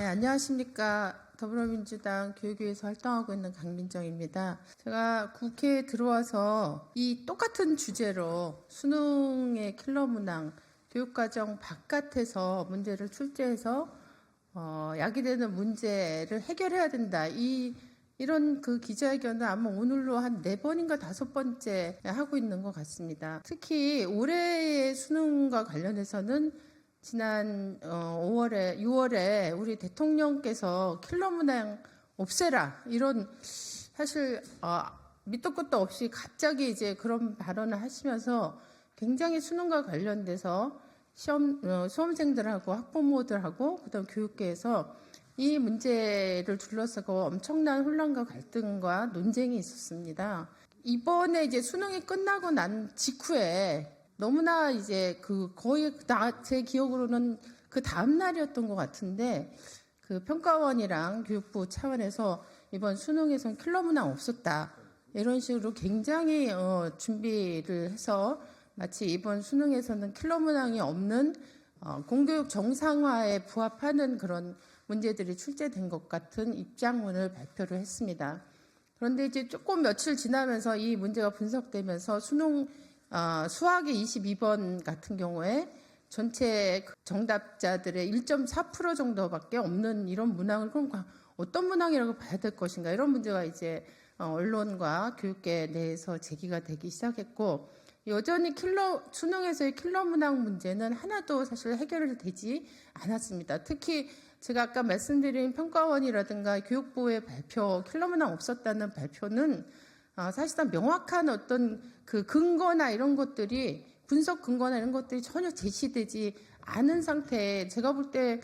네, 안녕하십니까. 더불어민주당 교육위에서 활동하고 있는 강민정입니다. 제가 국회에 들어와서 이 똑같은 주제로 수능의 킬러 문항, 교육과정 바깥에서 문제를 출제해서 어, 야기되는 문제를 해결해야 된다. 이 이런 그 기자회견을 아마 오늘로 한 네 번인가 다섯 번째 하고 있는 것 같습니다. 특히 올해의 수능과 관련해서는 지난 어, 5월에 6월에 우리 대통령께서 킬러 문항 없애라 이런 사실 어, 밑도 끝도 없이 갑자기 이제 그런 발언을 하시면서 굉장히 수능과 관련돼서 시험 어, 수험생들하고 학부모들하고 그다음 교육계에서 이 문제를 둘러싸고 엄청난 혼란과 갈등과 논쟁이 있었습니다. 이번에 이제 수능이 끝나고 난 직후에 너무나 이제 그 거의 나, 제 기억으로는 그 다음 날이었던 것 같은데 그 평가원이랑 교육부 차원에서 이번 수능에선 킬러 문항 없었다. 이런 식으로 굉장히 어, 준비를 해서 마치 이번 수능에서는 킬러 문항이 없는 어, 공교육 정상화에 부합하는 그런 문제들이 출제된 것 같은 입장문을 발표를 했습니다. 그런데 이제 조금 며칠 지나면서 이 문제가 분석되면서 수능 어, 수학의 22번 같은 경우에 전체 정답자들의 1.4% 정도밖에 없는 이런 문항을 그럼 어떤 문항이라고 봐야 될 것인가 이런 문제가 이제 어, 언론과 교육계 내에서 제기가 되기 시작했고 여전히 킬러 수능에서의 킬러 문항 문제는 하나도 사실 해결되지 않았습니다. 특히 제가 아까 말씀드린 평가원이라든가 교육부의 발표 킬러 문항 없었다는 발표는 아, 사실상 명확한 어떤 그 근거나 이런 것들이 분석 근거나 이런 것들이 전혀 제시되지 않은 상태에 제가 볼 때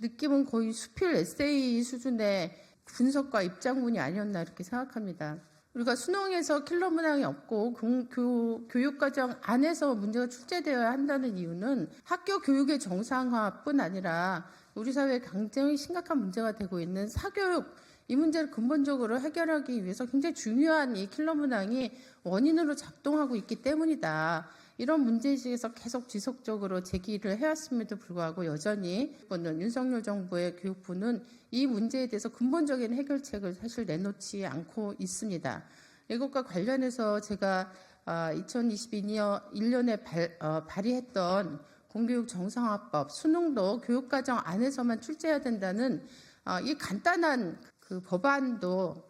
느낌은 거의 수필 에세이 수준의 분석과 입장문이 아니었나 이렇게 생각합니다. 우리가 수능에서 킬러 문항이 없고 교육과정 안에서 문제가 출제되어야 한다는 이유는 학교 교육의 정상화뿐 아니라 우리 사회에 굉장히 심각한 문제가 되고 있는 사교육 이 문제를 근본적으로 해결하기 위해서 굉장히 중요한 이 킬러 문항이 원인으로 작동하고 있기 때문이다. 이런 문제의식에서 계속 지속적으로 제기를 해왔음에도 불구하고 여전히 보는 윤석열 정부의 교육부는 이 문제에 대해서 근본적인 해결책을 사실 내놓지 않고 있습니다. 이것과 관련해서 제가 2022년 1년에 발, 어, 발의했던 공교육 정상화법 수능도 교육과정 안에서만 출제해야 된다는 어, 이 간단한 그 법안도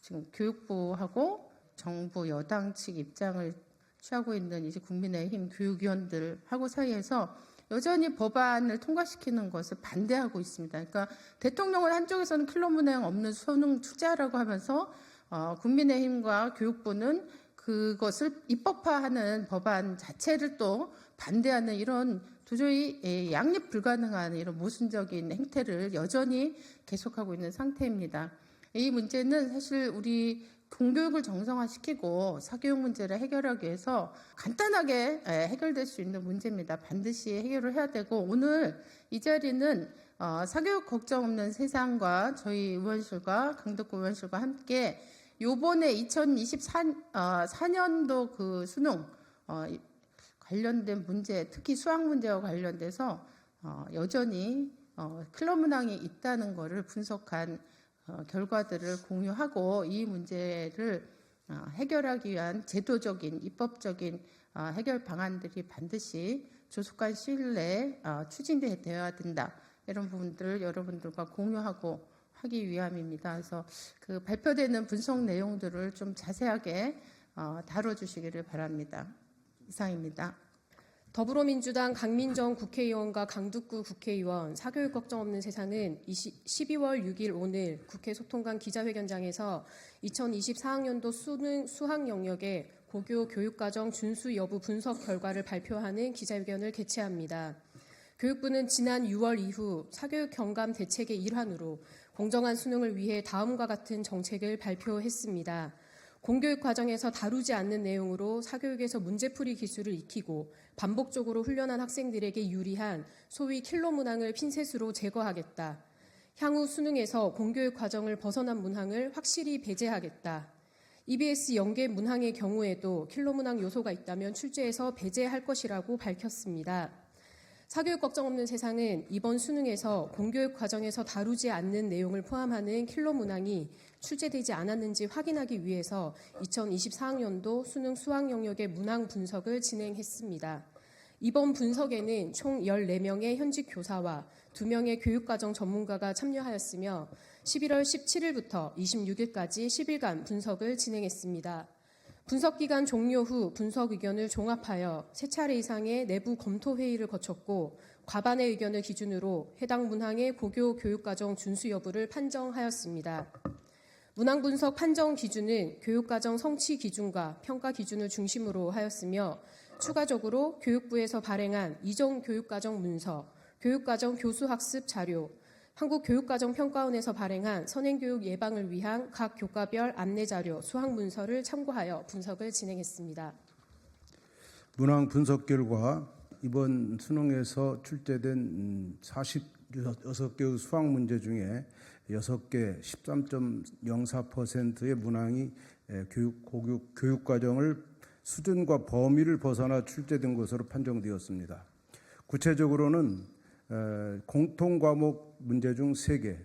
지금 교육부하고 정부 여당 측 입장을 취하고 있는 이제 국민의힘 교육위원들하고 사이에서 여전히 법안을 통과시키는 것을 반대하고 있습니다. 그러니까 대통령은 한쪽에서는 문항 없는 수능 투자라고 하면서 어, 국민의힘과 교육부는 그것을 입법화하는 법안 자체를 또 반대하는 이런 도저히 예, 양립 불가능한 이런 모순적인 행태를 여전히 계속하고 있는 상태입니다. 이 문제는 사실 우리 공교육을 정상화시키고 사교육 문제를 해결하기 위해서 간단하게 예, 해결될 수 있는 문제입니다. 반드시 해결을 해야 되고 오늘 이 자리는 어, 사교육 걱정 없는 세상과 저희 의원실과 강덕구 의원실과 함께 요번에 2024년도 그 수능 어, 관련된 문제, 특히 수학 문제와 관련돼서 어, 여전히 어, 클럽 문항이 있다는 것을 분석한 어, 결과들을 공유하고 이 문제를 어, 해결하기 위한 제도적인 입법적인 어, 해결 방안들이 반드시 조속한 시일 내에 어, 추진되어야 된다. 이런 부분들을 여러분들과 공유하고 하기 위함입니다. 그래서 그 발표되는 분석 내용들을 좀 자세하게 어, 다뤄주시기를 바랍니다. 이상입니다. 더불어민주당 강민정 국회의원과 강두구 국회의원 사교육 걱정 없는 세상은 20, 12월 6일 오늘 국회 소통관 기자회견장에서 2024학년도 수능 수학 영역의 고교 교육과정 준수 여부 분석 결과를 발표하는 기자회견을 개최합니다. 교육부는 지난 6월 이후 사교육 경감 대책의 일환으로 공정한 수능을 위해 다음과 같은 정책을 발표했습니다. 공교육 과정에서 다루지 않는 내용으로 사교육에서 문제풀이 기술을 익히고 반복적으로 훈련한 학생들에게 유리한 소위 킬러 문항을 핀셋으로 제거하겠다. 향후 수능에서 공교육 과정을 벗어난 문항을 확실히 배제하겠다. EBS 연계 문항의 경우에도 킬러 문항 요소가 있다면 출제해서 배제할 것이라고 밝혔습니다. 사교육 걱정 없는 세상은 이번 수능에서 공교육 과정에서 다루지 않는 내용을 포함하는 킬러 문항이 출제되지 않았는지 확인하기 위해서 2024학년도 수능 수학 영역의 문항 분석을 진행했습니다. 이번 분석에는 총 14명의 현직 교사와 2명의 교육과정 전문가가 참여하였으며 11월 17일부터 26일까지 10일간 분석을 진행했습니다. 분석 기간 종료 후 분석 의견을 종합하여 세 차례 이상의 내부 검토 회의를 거쳤고 과반의 의견을 기준으로 해당 문항의 고교 교육과정 준수 여부를 판정하였습니다. 문항 분석 판정 기준은 교육과정 성취 기준과 평가 기준을 중심으로 하였으며 추가적으로 교육부에서 발행한 이전 교육과정 문서, 교육과정 교수 학습 자료, 한국교육과정평가원에서 발행한 선행교육 예방을 위한 각 교과별 안내자료, 수학문서를 참고하여 분석을 진행했습니다. 문항 분석 결과 이번 수능에서 출제된 음, 46개의 수학 문제 중에 6개 13.04%의 문항이 에, 교육 고교 교육 과정을 수준과 범위를 벗어나 출제된 것으로 판정되었습니다. 구체적으로는 에, 공통 과목 문제 중 3개,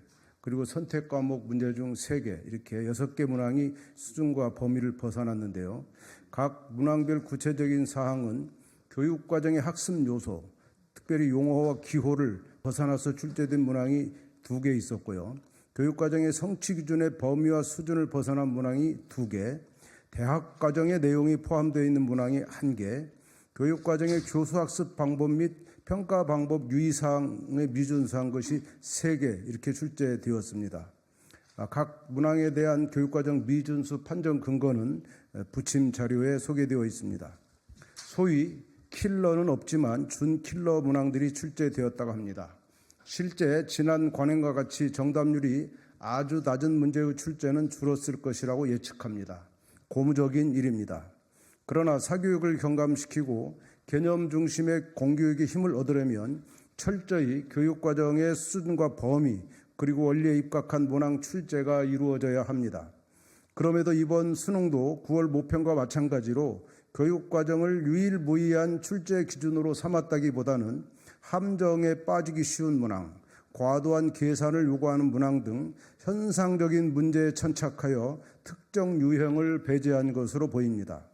그리고 선택 과목 문제 중 3개, 이렇게 6개 문항이 수준과 범위를 벗어났는데요. 각 문항별 구체적인 사항은 교육 과정의 학습 요소, 특별히 용어와 기호를 벗어나서 출제된 문항이 두개 있었고요. 교육 과정의 성취 기준의 범위와 수준을 벗어난 문항이 두 개, 대학 과정의 내용이 포함되어 있는 문항이 한 개, 교육 과정의 교수 학습 방법 및 평가 방법 유의 사항에 미준수한 것이 세개 이렇게 출제되었습니다. 아, 각 문항에 대한 교육과정 미준수 판정 근거는 부침 자료에 소개되어 있습니다. 소위 킬러는 없지만 준 킬러 문항들이 출제되었다고 합니다. 실제 지난 관행과 같이 정답률이 아주 낮은 문제의 출제는 줄었을 것이라고 예측합니다. 고무적인 일입니다. 그러나 사교육을 경감시키고 개념 중심의 공교육의 힘을 얻으려면 철저히 교육과정의 수준과 범위 그리고 원리에 입각한 문항 출제가 이루어져야 합니다. 그럼에도 이번 수능도 9월 모평과 마찬가지로 교육과정을 유일무이한 출제 기준으로 삼았다기보다는 함정에 빠지기 쉬운 문항, 과도한 계산을 요구하는 문항 등 현상적인 문제에 천착하여 특정 유형을 배제한 것으로 보입니다.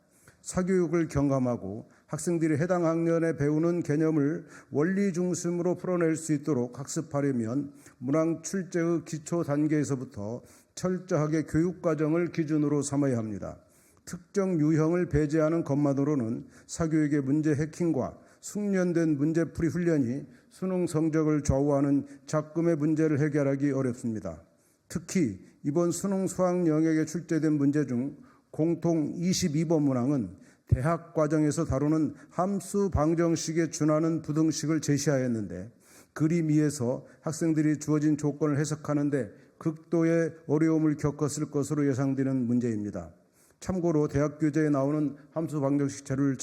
사교육을 경감하고 학생들이 해당 학년에 배우는 개념을 원리 중심으로 풀어낼 수 있도록 학습하려면 문항 출제의 기초 단계에서부터 철저하게 교육 과정을 기준으로 삼아야 합니다. 특정 유형을 배제하는 것만으로는 사교육의 문제 해킹과 숙련된 문제풀이 훈련이 수능 성적을 좌우하는 작금의 문제를 해결하기 어렵습니다. 특히 이번 수능 수학 영역에 출제된 문제 중 공통 22번 문항은 대학 과정에서 다루는 함수 방정식에 준하는 부등식을 제시하였는데 그림 위에서 학생들이 주어진 조건을 해석하는데 극도의 어려움을 겪었을 것으로 예상되는 문제입니다. 참고로 대학 교재에 나오는 함수 방정식 자료를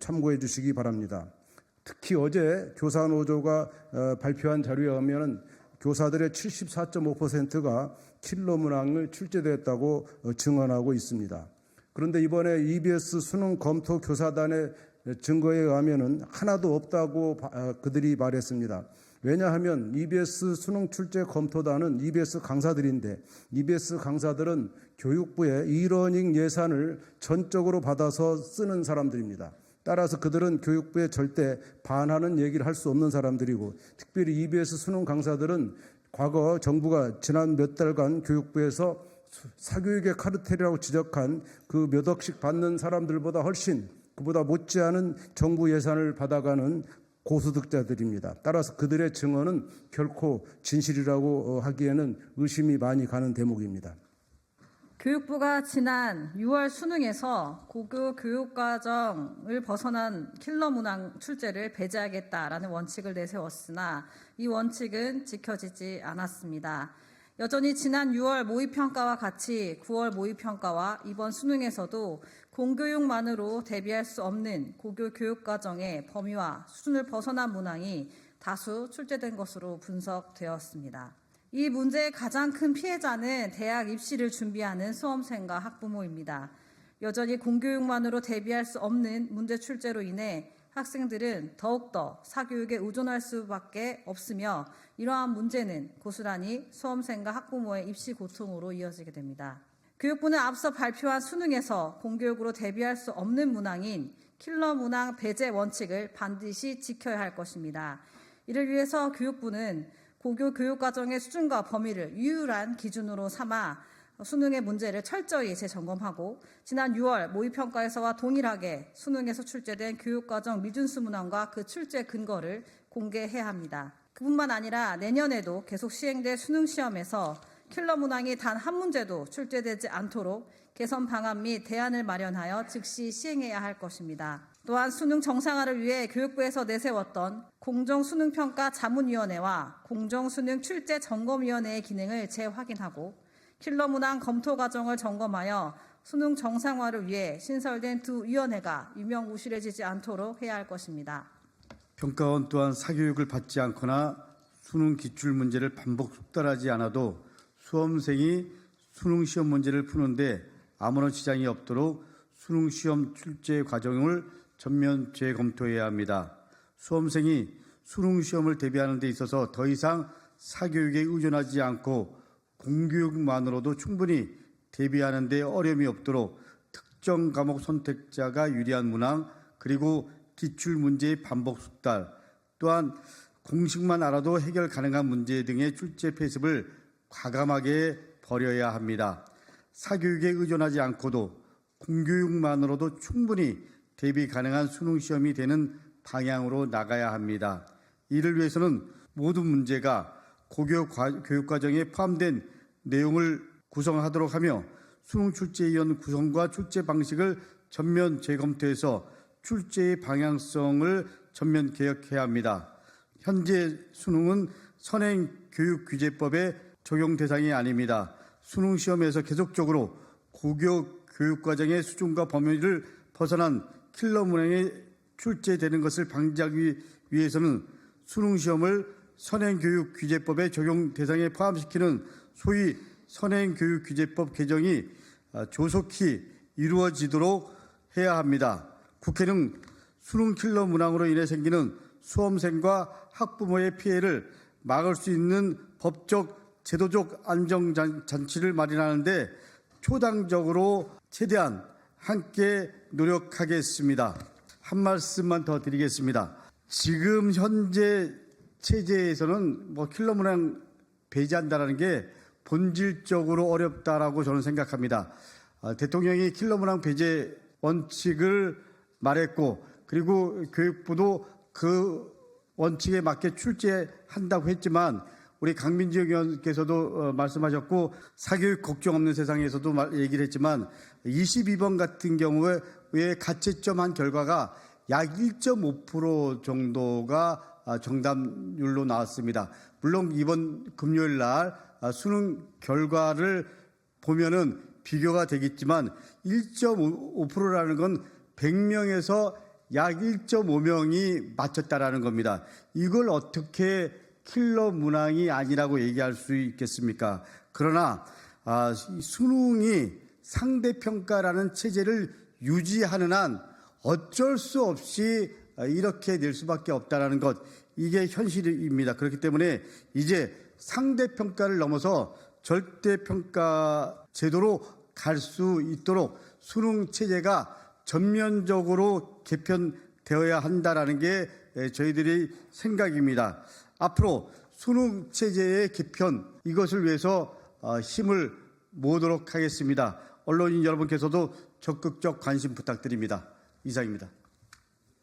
참고해 주시기 바랍니다. 특히 어제 교사 노조가 어, 발표한 자료에 의하면 교사들의 74.5%가 킬러 문항을 출제되었다고 어, 증언하고 있습니다. 그런데 이번에 EBS 수능 검토 교사단의 증거에 의하면은 하나도 없다고 바- 아, 그들이 말했습니다. 왜냐하면 EBS 수능 출제 검토단은 EBS 강사들인데 EBS 강사들은 교육부의 이러닝 예산을 전적으로 받아서 쓰는 사람들입니다. 따라서 그들은 교육부에 절대 반하는 얘기를 할 수 없는 사람들이고 특별히 EBS 수능 강사들은 과거 정부가 지난 몇 달간 교육부에서 사교육의 카르텔이라고 지적한 그 몇 억씩 받는 사람들보다 훨씬 그보다 못지않은 정부 예산을 받아가는 고소득자들입니다. 따라서 그들의 증언은 결코 진실이라고 어, 하기에는 의심이 많이 가는 대목입니다. 교육부가 지난 6월 수능에서 고교 교육과정을 벗어난 킬러 문항 출제를 배제하겠다라는 원칙을 내세웠으나 이 원칙은 지켜지지 않았습니다. 여전히 지난 6월 모의평가와 같이 9월 모의평가와 이번 수능에서도 공교육만으로 대비할 수 없는 고교 교육과정의 범위와 수준을 벗어난 문항이 다수 출제된 것으로 분석되었습니다. 이 문제의 가장 큰 피해자는 대학 입시를 준비하는 수험생과 학부모입니다. 여전히 공교육만으로 대비할 수 없는 문제 출제로 인해 학생들은 더욱더 사교육에 의존할 수밖에 없으며 이러한 문제는 고스란히 수험생과 학부모의 입시 고통으로 이어지게 됩니다. 교육부는 앞서 발표한 수능에서 공교육으로 대비할 수 없는 문항인 킬러 문항 배제 원칙을 반드시 지켜야 할 것입니다. 이를 위해서 교육부는 고교 교육과정의 수준과 범위를 유일한 기준으로 삼아 수능의 문제를 철저히 재점검하고 지난 6월 모의평가에서와 동일하게 수능에서 출제된 교육과정 미준수 문항과 그 출제 근거를 공개해야 합니다. 그뿐만 아니라 내년에도 계속 시행될 수능 시험에서 킬러 문항이 단 한 문제도 출제되지 않도록 개선 방안 및 대안을 마련하여 즉시 시행해야 할 것입니다. 또한 수능 정상화를 위해 교육부에서 내세웠던 공정수능평가 자문위원회와 공정수능 출제 점검위원회의 기능을 재확인하고 킬러 문항 검토 과정을 점검하여 수능 정상화를 위해 신설된 두 위원회가 유명무실해지지 않도록 해야 할 것입니다. 평가원 또한 사교육을 받지 않거나 수능 기출 문제를 반복 숙달하지 않아도 수험생이 수능 시험 문제를 푸는데 아무런 지장이 없도록 수능 시험 출제 과정을 전면 재검토해야 합니다. 수험생이 수능 시험을 대비하는 데 있어서 더 이상 사교육에 의존하지 않고 공교육만으로도 충분히 대비하는 데 어려움이 없도록 특정 과목 선택자가 유리한 문항 그리고 기출 문제의 반복 숙달 또한 공식만 알아도 해결 가능한 문제 등의 출제 폐습을 과감하게 버려야 합니다. 사교육에 의존하지 않고도 공교육만으로도 충분히 대비 가능한 수능 시험이 되는 방향으로 나가야 합니다. 이를 위해서는 모든 문제가 고교 과- 교육 과정에 포함된 내용을 구성하도록 하며 수능 출제위원 구성과 출제 방식을 전면 재검토해서 출제의 방향성을 전면 개혁해야 합니다. 현재 수능은 선행 교육 규제법의 적용 대상이 아닙니다. 수능 시험에서 계속적으로 고교 교육 과정의 수준과 범위를 벗어난 킬러 문항에 출제되는 것을 방지하기 위해서는 수능 시험을 선행 교육 규제법의 적용 대상에 포함시키는 소위 선행 교육 규제법 개정이 아, 조속히 이루어지도록 해야 합니다. 국회는 수능 킬러 문항으로 인해 생기는 수험생과 학부모의 피해를 막을 수 있는 법적, 제도적 안정장치를 마련하는데 초당적으로 최대한 함께 노력하겠습니다. 한 말씀만 더 드리겠습니다. 지금 현재 체제에서는 뭐 킬러 문항 배제한다라는 게 본질적으로 어렵다라고 저는 생각합니다. 아, 대통령이 킬러 문항 배제 원칙을 말했고 그리고 교육부도 그 원칙에 맞게 출제한다고 했지만 우리 강민지 의원께서도 어, 말씀하셨고 사교육 걱정 없는 세상에서도 말- 얘기를 했지만 22번 같은 경우에 왜 가채점 한 결과가 약 1.5% 정도가 아, 정답률로 나왔습니다. 물론 이번 금요일 날 아, 수능 결과를 보면은 비교가 되겠지만 1.5%라는 건 100명에서 약 1.5명이 맞췄다라는 겁니다. 이걸 어떻게 킬러 문항이 아니라고 얘기할 수 있겠습니까? 그러나 아, 이 수능이 상대평가라는 체제를 유지하는 한 어쩔 수 없이 아, 이렇게 낼 수밖에 없다라는 것 이게 현실입니다. 그렇기 때문에 이제 상대평가를 넘어서 절대평가 제도로 갈 수 있도록 수능 체제가 전면적으로 개편되어야 한다라는 게 에, 저희들의 생각입니다. 앞으로 수능 체제의 개편 이것을 위해서 어, 힘을 모으도록 하겠습니다. 언론인 여러분께서도 적극적 관심 부탁드립니다. 이상입니다.